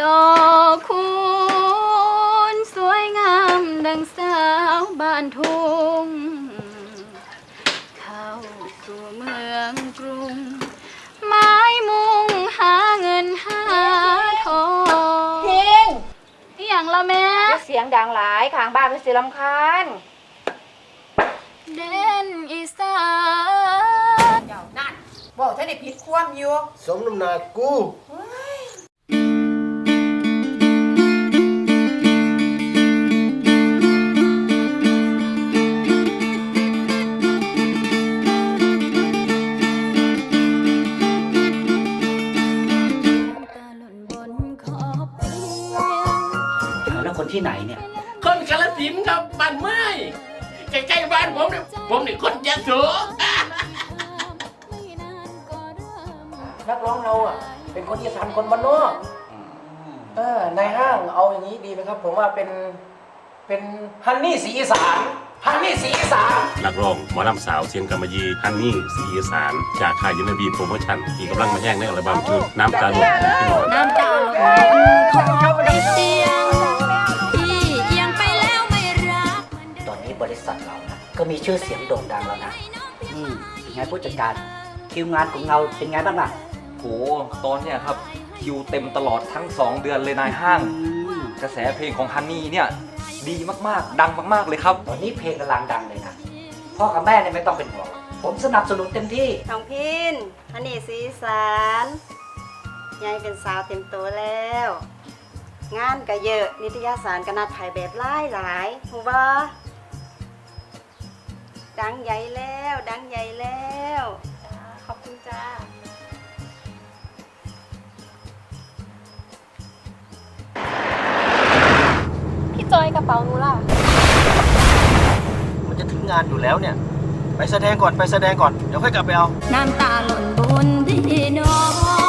ดอกคูณสวยงามดังสาวบ้านทุ่ง เข้าสู่เมืองกรุง ไม้มุ่งหาเงินหาทองเพิงอหย่างละแม่เสียงดังหลายข้างบ้านเป็นเสียลำคาญเด่นอีสานเจ้านั่นบอกท่านได้ผิดความอยู่ สมน้ำหนักกู คนที่ไหนเนี่ย คนกาลสินธุ์ครับบ้านเมื่อยใกล้ๆบ้านผมเนี่ยผมนี่คนยะโสไม่นานก็เริ่มนักร้องเราอะเป็นคนอีสานคนบ้านนอกเออในห้างเอาอย่างนี้ดีไหมครับ ผมว่าเป็นเป็นฮันนี่สีอีสานฮันนี่สีอีสานนักร้องหมอลำสาวเสียงกำมะยีฮันนี่สีอีสานจากค่ายยูนบีโปรโมชั่นที่กำลังมาแย่งในอัลบั้มชุดน้ำตาหลวงพี่น้องน้ำตาหล่นขอบเตีย มีชื่อเสียงโด่งดังแล้วนะ อืมเป็นไงผู้จัดการคิวงานของเราเป็นไงบ้างล่ะโหตอนเนี้ยครับคิวเต็มตลอดทั้ง 2 เดือนเลยนายห้าง อืมกระแสเพลงของฮันนี่เนี่ยดีมากๆ ดังมากๆเลยครับ ตอนนี้เพลงกำลังดังเลยนะพ่อกับแม่เนี่ยไม่ต้องเป็นห่วงผมสนับสนุนเต็มที่น้องพินอันนี้สีสารยายเป็นสาวเต็มตัวแล้ว งานก็เยอะ นิตยสารก็นัดถ่ายแบบหลายหลายหูบ่ดั ระเป๋าหนูล่ะ มันจะถึงงานอยู่แล้วเนี่ย ไปแสดงก่อนไปแสดงก่อน เดี๋ยวค่อยกลับไปเอา น้ำตาหล่นบนที่นอน